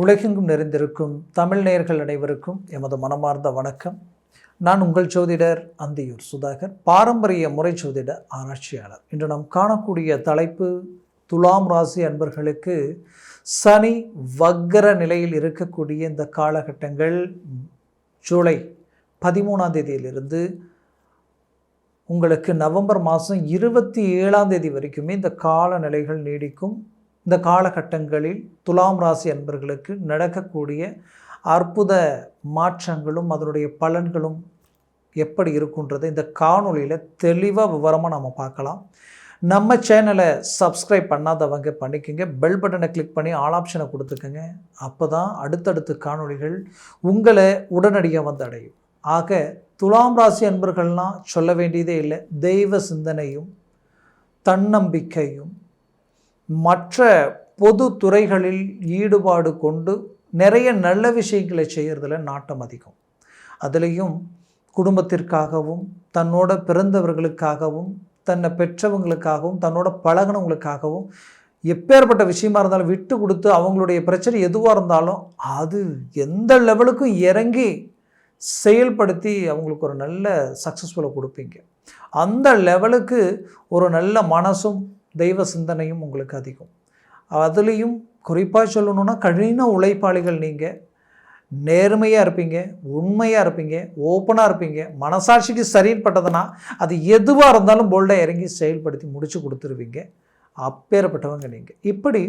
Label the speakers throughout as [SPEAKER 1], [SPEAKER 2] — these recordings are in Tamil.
[SPEAKER 1] உலகெங்கும் நிறைந்திருக்கும் தமிழ் நேயர்கள் அனைவருக்கும் எமது மனமார்ந்த வணக்கம். நான் உங்கள் ஜோதிடர் அந்தியூர் சுதாகர் பாரம்பரிய முறை ஜோதிட ஆராய்ச்சியாளர். இன்று நாம் காணக்கூடிய தலைப்பு துலாம் ராசி அன்பர்களுக்கு சனி வக்கர நிலையில் இருக்கக்கூடிய இந்த காலகட்டங்கள் ஜூலை பதிமூணாம் தேதியிலிருந்து உங்களுக்கு நவம்பர் மாதம் இருபத்தி ஏழாம் தேதி வரைக்குமே இந்த காலநிலைகள் நீடிக்கும். இந்த காலகட்டங்களில் துலாம் ராசி அன்பர்களுக்கு நடக்கக்கூடிய அற்புத மாற்றங்களும் அதனுடைய பலன்களும் எப்படி இருக்குன்றதை இந்த காணொலியில் தெளிவாக விவரமாக நம்ம பார்க்கலாம். நம்ம சேனலை சப்ஸ்கிரைப் பண்ணாதவங்க பண்ணிக்கோங்க. பெல் பட்டனை கிளிக் பண்ணி ஆல் ஆப்ஷனை கொடுத்துக்கோங்க. அப்போ தான் அடுத்தடுத்து காணொளிகள் உங்களை உடனடியாக வந்து அடையும் ஆக துலாம் ராசி அன்பர்கள்லாம் சொல்ல வேண்டியதே இல்லை. தெய்வ சிந்தனையும் தன்னம்பிக்கையும் மற்ற பொது துறைகளில் ஈடுபாடு கொண்டு நிறைய நல்ல விஷயங்களை செய்கிறதுல நாட்டம் அதிகம். அதுலேயும் குடும்பத்திற்காகவும் தன்னோட பிறந்தவர்களுக்காகவும் தன்னை பெற்றவங்களுக்காகவும் தன்னோட பழகினவங்களுக்காகவும் எப்பேற்பட்ட விஷயமா இருந்தாலும் விட்டு கொடுத்து அவங்களுடைய பிரச்சனை எதுவாக இருந்தாலும் அது எந்த லெவலுக்கும் இறங்கி செயல்படுத்தி அவங்களுக்கு ஒரு நல்ல சக்ஸஸ்ஃபுல்லை கொடுப்பீங்க. அந்த லெவலுக்கு ஒரு நல்ல மனசும் தெய்வ சிந்தனையும் உங்களுக்கு அதிகம். அதுலேயும் குறிப்பாக சொல்லணுன்னா கடின உழைப்பாளிகள் நீங்கள் நேர்மையாக இருப்பீங்க உண்மையாக இருப்பீங்க ஓப்பனாக இருப்பீங்க. மனசாட்சிக்கு சரியின்பட்டதுன்னா அது எதுவாக இருந்தாலும் போல்டாக இறங்கி செயல்படுத்தி முடித்து கொடுத்துருவீங்க. அப்பேற்பட்டவங்க நீங்கள் இப்படி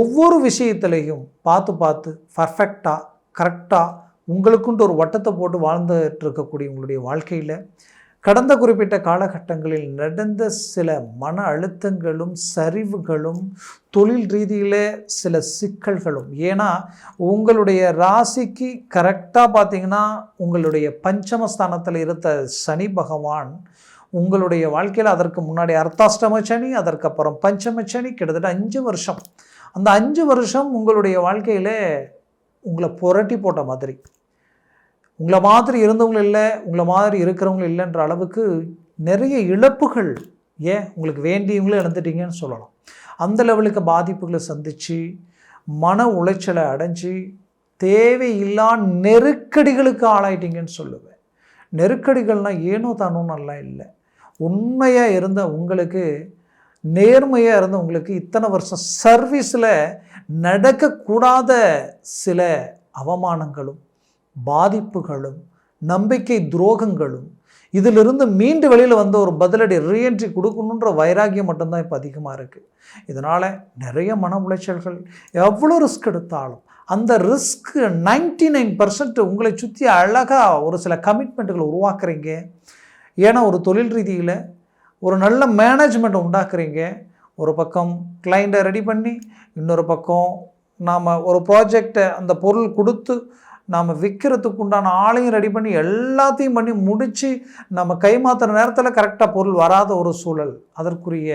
[SPEAKER 1] ஒவ்வொரு விஷயத்துலையும் பார்த்து பார்த்து பர்ஃபெக்டாக கரெக்டாக உங்களுக்குன்ட்டு ஒரு வட்டத்தை போட்டு வாழ்ந்துட்டு இருக்கக்கூடிய உங்களுடைய வாழ்க்கையில் கடந்த குறிப்பிட்ட காலகட்டங்களில் நடந்த சில மன அழுத்தங்களும் சரிவுகளும் தொழில் ரீதியில் சில சிக்கல்களும். ஏன்னா உங்களுடைய ராசிக்கு கரெக்டாக பார்த்தீங்கன்னா உங்களுடைய பஞ்சமஸ்தானத்தில் இருந்த சனி பகவான் உங்களுடைய வாழ்க்கையில் அதற்கு முன்னாடி அர்த்தாஷ்டம சனி அதற்கப்புறம் பஞ்சம சனி கிட்டத்தட்ட அஞ்சு வருஷம். அந்த அஞ்சு வருஷம் உங்களுடைய வாழ்க்கையில் உங்களை புரட்டி போட்ட மாதிரி. உங்களை மாதிரி இருந்தவங்க இல்லை உங்களை மாதிரி இருக்கிறவங்க இல்லைன்ற அளவுக்கு நிறைய இழப்புகள் ஏன் உங்களுக்கு வேண்டியவங்களும் இழந்துட்டீங்கன்னு சொல்லலாம். அந்த லெவலுக்கு பாதிப்புகளை சந்தித்து மன உளைச்சலை அடைஞ்சு தேவையில்லா நெருக்கடிகளுக்கு ஆளாயிட்டீங்கன்னு சொல்லுவேன். நெருக்கடிகள்னால் ஏனோ தானோன்னெல்லாம் இல்லை. உண்மையாக இருந்த உங்களுக்கு நேர்மையாக இருந்த உங்களுக்கு இத்தனை வருஷம் சர்வீஸில் நடக்கக்கூடாத சில அவமானங்களும் பாதிப்புகளும் நம்பிக்கை துரோகங்களும் இதிலிருந்து மீண்டு வெளியில் வந்த ஒரு பதிலடி ரீஎன்ட்ரி கொடுக்கணுன்ற வைராகியம் மட்டும்தான் இப்போ அதிகமாக இருக்குது இதனால் நிறைய மன உளைச்சல்கள் எவ்வளோ ரிஸ்க் எடுத்தாலும் அந்த ரிஸ்க்கு நைன்டி நைன் பர்சன்ட் உங்களை சுற்றி அழகாக ஒரு சில கமிட்மெண்ட்டுகளை உருவாக்குறீங்க. ஏன்னா ஒரு தொழில் ரீதியில் ஒரு நல்ல மேனேஜ்மெண்ட்டை உண்டாக்குறீங்க. ஒரு பக்கம் கிளைண்ட்டை ரெடி பண்ணி இன்னொரு பக்கம் நாம் ஒரு ப்ராஜெக்டை அந்த பொருள் கொடுத்து நாம் விற்கிறதுக்கு உண்டான ஆளையும் ரெடி பண்ணி எல்லாத்தையும் பண்ணி முடித்து நம்ம கைமாத்துற நேரத்தில் கரெக்டாக பொருள் வராத ஒரு சூழல். அதற்குரிய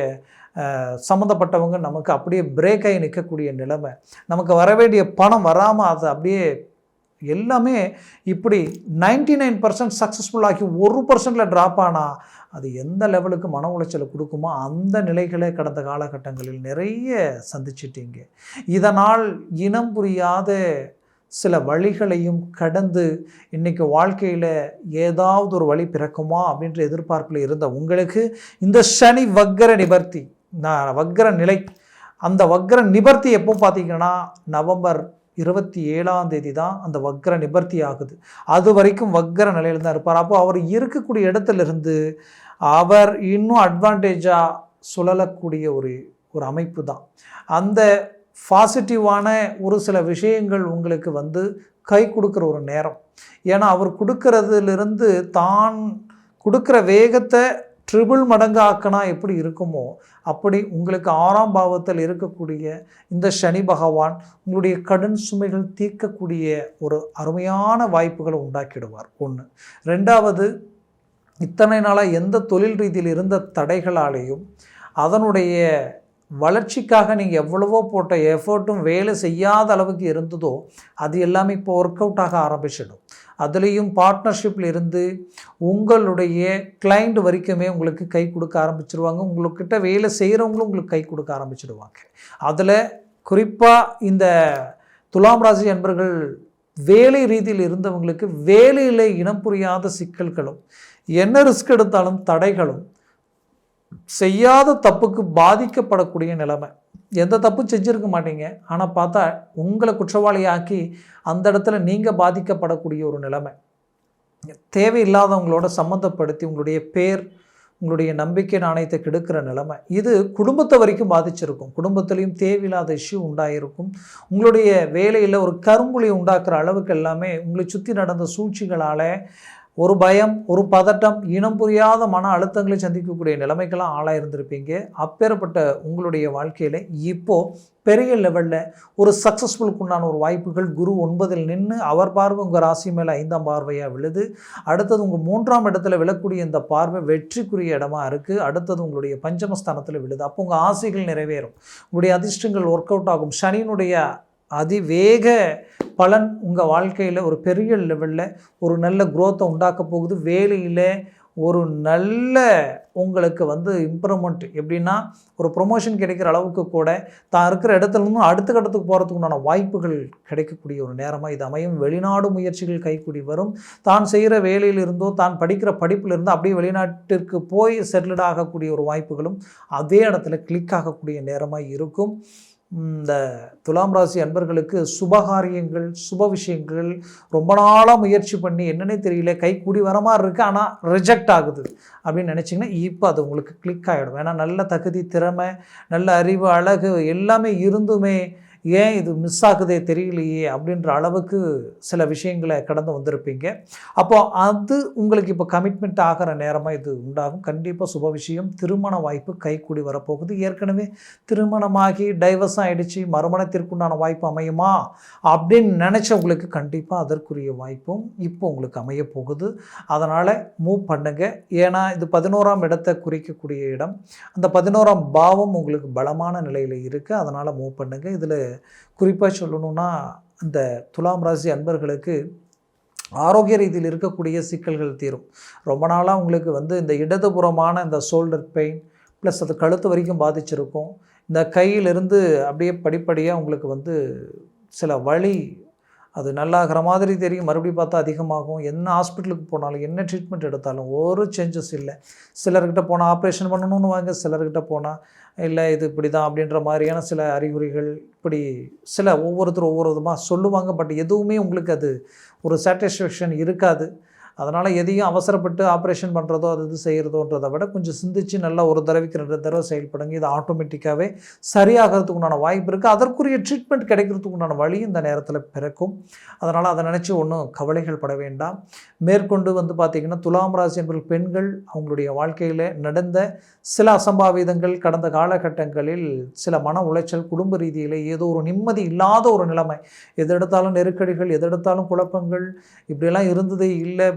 [SPEAKER 1] சம்மந்தப்பட்டவங்க நமக்கு அப்படியே பிரேக் ஆகி நிற்கக்கூடிய நிலைமை. நமக்கு வர வேண்டிய பணம் வராமல் அது அப்படியே எல்லாமே இப்படி நைன்டி நைன் பர்சன்ட் சக்ஸஸ்ஃபுல்லாகி ஒரு பர்சன்டில் ட்ராப் ஆனால் அது எந்த லெவலுக்கு மன உளைச்சலை கொடுக்குமோ அந்த நிலைகளை கடந்த காலகட்டங்களில் நிறைய சந்திச்சிட்டீங்க. இதனால் இனம் புரியாத சில வழிகளையும் கடந்து இன்றைக்கி வாழ்க்கையில் ஏதாவது ஒரு வழி பிறக்குமா அப்படின்ற எதிர்பார்ப்பில் இருந்த உங்களுக்கு இந்த சனி வக்கர நிபர்த்தி நான் வக்கர நிலை அந்த வக்கர நிபர்த்தி எப்போ பார்த்தீங்கன்னா நவம்பர் இருபத்தி ஏழாம் தேதி தான் அந்த வக்கர நிபர்த்தி ஆகுது. அது வரைக்கும் வக்கர நிலையில் தான் இருப்பார். அப்போ அவர் இருக்கக்கூடிய இடத்துலேருந்து அவர் இன்னும் அட்வான்டேஜாக சுழலக்கூடிய ஒரு ஒரு அமைப்பு தான். அந்த பாசிட்டிவான ஒரு சில விஷயங்கள் உங்களுக்கு வந்து கை கொடுக்குற ஒரு நேரம். ஏன்னா அவர் கொடுக்கறதுலேருந்து தான் கொடுக்குற வேகத்தை ட்ரிபிள் மடங்கு ஆக்கினா எப்படி இருக்குமோ அப்படி உங்களுக்கு ஆறாம் பாவத்தில் இருக்கக்கூடிய இந்த சனி பகவான் உங்களுடைய கடன் சுமைகள் தீர்க்கக்கூடிய ஒரு அருமையான வாய்ப்புகளை உண்டாக்கிடுவார். ஒன்று ரெண்டாவது இத்தனை நாளாக எந்த தொழில் ரீதியில் இருந்த தடைகளாலேயும் அதனுடைய வளர்ச்சிக்காக நீங்கள் எவ்வளவோ போட்ட எஃபர்ட்டும் வேலை செய்யாத அளவுக்கு இருந்ததோ அது எல்லாமே இப்போ ஒர்க் அவுட் ஆக ஆரம்பிச்சிடும். அதுலேயும் பார்ட்னர்ஷிப்பில் இருந்து உங்களுடைய கிளைண்ட் வரைக்குமே உங்களுக்கு கை கொடுக்க ஆரம்பிச்சிருவாங்க. உங்கள்கிட்ட வேலை செய்கிறவங்களும் உங்களுக்கு கை கொடுக்க ஆரம்பிச்சிடுவாங்க அதில் குறிப்பாக இந்த துலாம் ராசி என்பர்கள் வேலை ரீதியில் இருந்தவங்களுக்கு வேலையில் இனம் புரியாத சிக்கல்களும் என்ன ரிஸ்க் எடுத்தாலும் தடைகளும் செய்யாத தப்புக்கு பாதிக்கப்படக்கூடிய நிலைமை. எந்த தப்பும் செஞ்சுருக்க மாட்டீங்க. ஆனால் பார்த்தா உங்களை குற்றவாளியாக்கி அந்த இடத்துல நீங்கள் பாதிக்கப்படக்கூடிய ஒரு நிலைமை. தேவையில்லாதவங்களோட சம்மந்தப்படுத்தி உங்களுடைய பேர் உங்களுடைய நம்பிக்கை நாணயத்தை கெடுக்கிற நிலைமை. இது குடும்பத்தை வரைக்கும் பாதிச்சிருக்கும். குடும்பத்துலேயும் தேவையில்லாத இஷ்யூ உண்டாயிருக்கும். உங்களுடைய வேலையில் ஒரு கரும்புலி உண்டாக்குற அளவுக்கு எல்லாமே உங்களை சுற்றி நடந்த சூழ்ச்சிகளால் ஒரு பயம் ஒரு பதட்டம் இனம் புரியாத மன அழுத்தங்களை சந்திக்கக்கூடிய நிலைமைக்கெல்லாம் ஆளாயிருந்திருப்பீங்க அப்பேற்பட்ட உங்களுடைய வாழ்க்கையில் இப்போது பெரிய லெவலில் ஒரு சக்ஸஸ்ஃபுல்க்கு உண்டான ஒரு வாய்ப்புகள் குரு ஒன்பதில் நின்று அவர் பார்வை உங்கள் ராசி மேலே ஐந்தாம் பார்வையாக விழுது. அடுத்தது உங்கள் மூன்றாம் இடத்துல விழக்கூடிய இந்த பார்வை வெற்றிக்குரிய இடமா இருக்குது அடுத்தது உங்களுடைய பஞ்சமஸ்தானத்தில் விழுது. அப்போ உங்கள் ஆசைகள் நிறைவேறும். உங்களுடைய அதிர்ஷ்டங்கள் ஒர்க் அவுட் ஆகும். சனியினுடைய அதிவேக பலன் உங்கள் வாழ்க்கையில் ஒரு பெரிய லெவலில் ஒரு நல்ல குரோத்தை உண்டாக்க போகுது. வேலையில் ஒரு நல்ல உங்களுக்கு வந்து இம்ப்ரூவ்மெண்ட் எப்படின்னா ஒரு ப்ரொமோஷன் கிடைக்கிற அளவுக்கு கூட தான் இருக்கிற இடத்துலருந்தும் அடுத்த கட்டத்துக்கு போகிறதுக்கு உண்டான வாய்ப்புகள் கிடைக்கக்கூடிய ஒரு நேரமாக இது அமையும். வெளிநாடு முயற்சிகள் கைக்கூடி வரும். தான் செய்கிற வேலையிலிருந்தோ தான் படிக்கிற படிப்பிலிருந்தோ அப்படியே வெளிநாட்டிற்கு போய் செட்டில்ட் ஆகக்கூடிய ஒரு வாய்ப்புகளும் அதே இடத்துல கிளிக் ஆகக்கூடிய நேரமாக இருக்கும். இந்த துலாம் ராசி அன்பர்களுக்கு சுபகாரியங்கள் சுப விஷயங்கள் ரொம்ப நாளாக முயற்சி பண்ணி என்னன்னே தெரியல கை கூடி வர மாதிரி இருக்குது ஆனால் ரிஜெக்ட் ஆகுது அப்படின்னு நினச்சிங்கன்னா இப்போ அது உங்களுக்கு கிளிக் ஆகிடும் ஏன்னா நல்ல தகுதி திறமை நல்ல அறிவு அழகு எல்லாமே இருந்துமே ஏன் இது மிஸ் ஆகுதே தெரியலையே அப்படின்ற அளவுக்கு சில விஷயங்களை கடந்து வந்திருப்பீங்க. அப்போது அது உங்களுக்கு இப்போ கமிட்மெண்ட் ஆகிற நேரமாக இது உண்டாகும். கண்டிப்பாக சுப விஷயம். திருமண வாய்ப்பு கைக்கூடி வரப்போகுது. ஏற்கனவே திருமணமாகி டைவர்ஸ் ஆகிடுச்சு மறுமணத்திற்குண்டான வாய்ப்பு அமையுமா அப்படின்னு நினச்சவங்களுக்கு கண்டிப்பாக அதற்குரிய வாய்ப்பும் இப்போ உங்களுக்கு அமைய போகுது. அதனால் மூவ் பண்ணுங்கள் ஏன்னா இது பதினோராம் இடத்தை குறிக்கக்கூடிய இடம். அந்த பதினோராம் பாவம் உங்களுக்கு பலமான நிலையில் இருக்குது அதனால் மூவ் பண்ணுங்கள் இதில் குறிப்பாக சொல்லணும்னா அந்த துலாம் ராசி அன்பர்களுக்கு ஆரோக்கிய ரீதியில் இருக்கக்கூடிய சிக்கல்கள் தீரும். ரொம்ப நாளாக உங்களுக்கு வந்து இந்த இடதுபுறமான இந்த ஷோல்டர் பெயின் ப்ளஸ் அது கழுத்து வரைக்கும் பாதிச்சிருக்கும். இந்த கையிலிருந்து அப்படியே படிப்படியாக உங்களுக்கு வந்து சில வழி அது நல்லாகிற மாதிரி தெரியும். மறுபடியும் பார்த்தா அதிகமாகும். என்ன ஹாஸ்பிட்டலுக்கு போனாலும் என்ன ட்ரீட்மெண்ட் எடுத்தாலும் ஒரு சேஞ்சஸ் இல்லை. சிலர்கிட்ட போனால் ஆப்ரேஷன் பண்ணணும்னு வாங்க சிலர்கிட்ட போனால் இல்லை இது இப்படி தான் அப்படின்ற மாதிரியான சில அறிகுறிகள் இப்படி சில ஒவ்வொருத்தரும் ஒவ்வொரு விதமாக சொல்லுவாங்க. பட் எதுவுமே உங்களுக்கு அது ஒரு சாட்டிஸ்ஃபேக்ஷன் இருக்காது. அதனால் எதையும் அவசரப்பட்டு ஆப்ரேஷன் பண்ணுறதோ அது இது செய்கிறதோன்றதை விட கொஞ்சம் சிந்திச்சு நல்லா ஒரு தடவைக்கு ரெண்டு தடவை செயல்படுங்க. இது ஆட்டோமேட்டிக்காகவே சரியாகிறதுக்கு உண்டான வாய்ப்பு இருக்குது அதற்குரிய ட்ரீட்மெண்ட் கிடைக்கிறதுக்கு உண்டான வழி இந்த நேரத்தில் பிறக்கும். அதனால் அதை நினச்சி ஒன்றும் கவலைகள் பட வேண்டாம். மேற்கொண்டு வந்து பார்த்திங்கன்னா துலாம் ராசி என்பது பெண்கள் அவங்களுடைய வாழ்க்கையில் நடந்த சில அசம்பாவிதங்கள் கடந்த காலகட்டங்களில் சில மன உளைச்சல் குடும்ப ரீதியில் ஏதோ ஒரு நிம்மதி இல்லாத ஒரு நிலைமை. எதெடுத்தாலும் நெருக்கடிகள் எதெடுத்தாலும் குழப்பங்கள் இப்படியெல்லாம் இருந்ததே இல்லை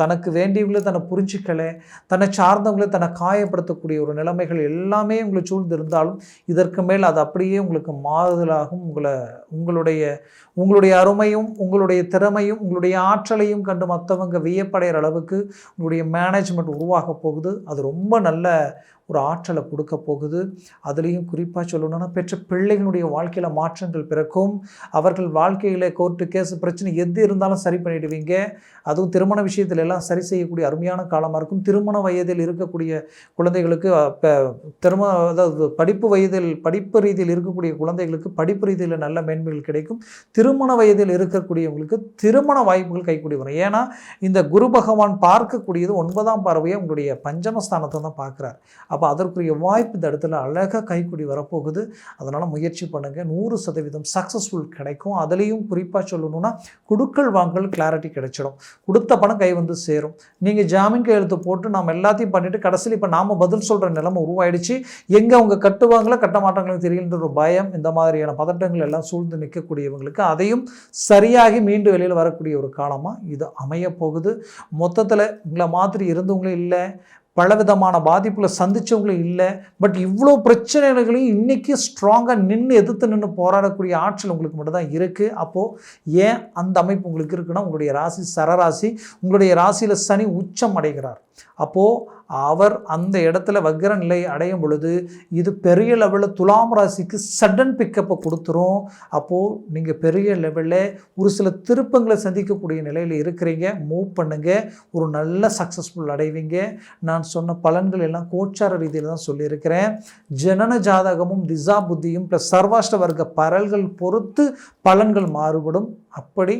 [SPEAKER 1] தனக்கு வேண்டியவங்களை தன்னை புரிஞ்சிக்கலை தன்னை சார்ந்தவங்களை தன்னை காயப்படுத்தக்கூடிய ஒரு நிலைமைகள் எல்லாமே உங்களை சூழ்ந்திருந்தாலும் இதற்கு மேல் அது அப்படியே உங்களுக்கு மாறுதலாகும் உங்களை உங்களுடைய உங்களுடைய அருமையும் உங்களுடைய திறமையும் உங்களுடைய ஆற்றலையும் கண்டு மற்றவங்க வியப்படைகிற அளவுக்கு உங்களுடைய மேனேஜ்மெண்ட் உருவாக போகுது. அது ரொம்ப நல்ல ஒரு ஆற்றலை கொடுக்க போகுது. அதுலேயும் குறிப்பாக சொல்லணும்னா பெற்ற பிள்ளைகளுடைய வாழ்க்கையில் மாற்றங்கள் பிறக்கும். அவர்கள் வாழ்க்கையில் கோர்ட்டு கேஸ் பிரச்சனை எது இருந்தாலும் சரி பண்ணிடுவீங்க. அதுவும் திருமண விஷயத்தில் எல்லாம் சரி செய்யக்கூடிய அருமையான காலமாக இருக்கும். திருமண வயதில் இருக்கக்கூடிய குழந்தைகளுக்கு இப்போ திருமண அதாவது படிப்பு வயதில் படிப்பு ரீதியில் இருக்கக்கூடிய குழந்தைகளுக்கு படிப்பு ரீதியில் நல்ல மேன்மைகள் கிடைக்கும். திருமண வயதில் இருக்கக்கூடியவங்களுக்கு திருமண வாய்ப்புகள் கைக்கூடி வரும். ஏன்னா இந்த குரு பகவான் பார்க்கக்கூடியது ஒன்பதாம் பார்வையை உங்களுடைய பஞ்சமஸ்தானத்தை தான் பார்க்குறார். அப்போ அதற்குரிய வாய்ப்பு இந்த இடத்துல அழகாக கைக்கூடி வரப்போகுது. அதனால் முயற்சி பண்ணுங்கள் நூறு சதவீதம் சக்ஸஸ்ஃபுல் கிடைக்கும். அதுலேயும் குறிப்பாக சொல்லணும்னா குடுக்கல் வாங்கல் கிளாரிட்டி கிடைச்சிடும். கொடுத்த பணம் கை வந்து சேரும். நீங்கள் ஜாமீன் கையெழுத்து போட்டு நாம் எல்லாத்தையும் பண்ணிவிட்டு கடைசியில் இப்போ நாம் பதில் சொல்கிற நிலைமை உருவாயிடுச்சு. எங்கே அவங்க கட்டுவாங்களோ கட்ட மாட்டாங்களோ தெரியலன்ற ஒரு பயம் இந்த மாதிரியான பதட்டங்கள் எல்லாம் சூழ்ந்து நிற்கக்கூடியவங்களுக்கு அதையும் சரியாகி மீண்டு வெளியில் வரக்கூடிய ஒரு காலமாக இது அமைய போகுது மொத்தத்தில் உங்களை மாதிரி இருந்தவங்களே இல்லை பலவிதமான பாதிப்பில் சந்தித்தவங்களும் இல்லை. பட் இவ்வளோ பிரச்சனைகளையும் இன்றைக்கி ஸ்ட்ராங்காக நின்று எதிர்த்து நின்று போராடக்கூடிய ஆற்றல் உங்களுக்கு மட்டும் தான் இருக்குது அப்போது ஏன் அந்த அமைப்பு உங்களுக்கு இருக்குன்னா உங்களுடைய ராசி சரராசி உங்களுடைய ராசியில் சனி உச்சம் அடைகிறார். அப்போது அவர் அந்த இடத்துல வக்ர நிலை அடையும் பொழுது இது பெரிய லெவலில் துலாம் ராசிக்கு சடன் பிக்கப்பை கொடுத்துரும். அப்போது நீங்கள் பெரிய லெவலில் ஒரு சில திருப்பங்களை சந்திக்கக்கூடிய நிலையில் இருக்கிறீங்க. மூவ் பண்ணுங்கள் ஒரு நல்ல சக்ஸஸ்ஃபுல் அடைவீங்க. நான் சொன்ன பலன்கள் எல்லாம் கோச்சார ரீதியில் தான் சொல்லியிருக்கிறேன். ஜனன ஜாதகமும் திசா புத்தியும் ப்ளஸ் சர்வாஷ்ட வர்க்க பரல்கள் பொறுத்து பலன்கள் மாறுபடும். அப்படி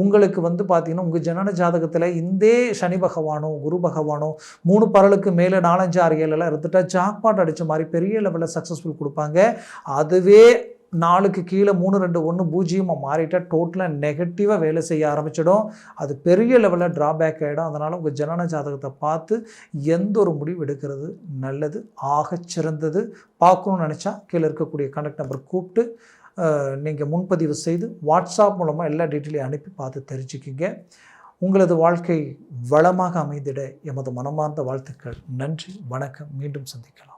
[SPEAKER 1] உங்களுக்கு வந்து பார்த்தீங்கன்னா உங்கள் ஜனன ஜாதகத்தில் இந்தே சனி பகவானோ குரு பகவானோ மூணு பரலுக்கு மேலே நாலஞ்சு ஆறு ஏழெல்லாம் இருந்துட்டா ஜாக்பாட் அடித்த மாதிரி பெரிய லெவலில் சக்ஸஸ்ஃபுல் கொடுப்பாங்க. அதுவே நாலுக்கு கீழே மூணு ரெண்டு ஒன்று பூஜ்ஜியமாக மாறிட்டால் டோட்டலாக நெகட்டிவாக வேலை செய்ய ஆரம்பிச்சிடும். அது பெரிய லெவலில் ட்ராபேக் ஆகிடும் அதனால் உங்கள் ஜனன ஜாதகத்தை பார்த்து எந்த ஒரு முடிவு எடுக்கிறது நல்லது ஆகச் சிறந்தது பார்க்கணும்னு நினச்சா கீழே இருக்கக்கூடிய கண்டக்ட் நம்பர் கூப்பிட்டு நீங்கள் முன்பதிவு செய்து வாட்ஸ்அப் மூலமாக எல்லா டீட்டெயிலையும் அனுப்பி பார்த்து தெரிஞ்சுக்கிங்க. உங்களது வாழ்க்கை வளமாக அமைந்திட எமது மனமார்ந்த வாழ்த்துக்கள். நன்றி வணக்கம். மீண்டும் சந்திக்கலாம்.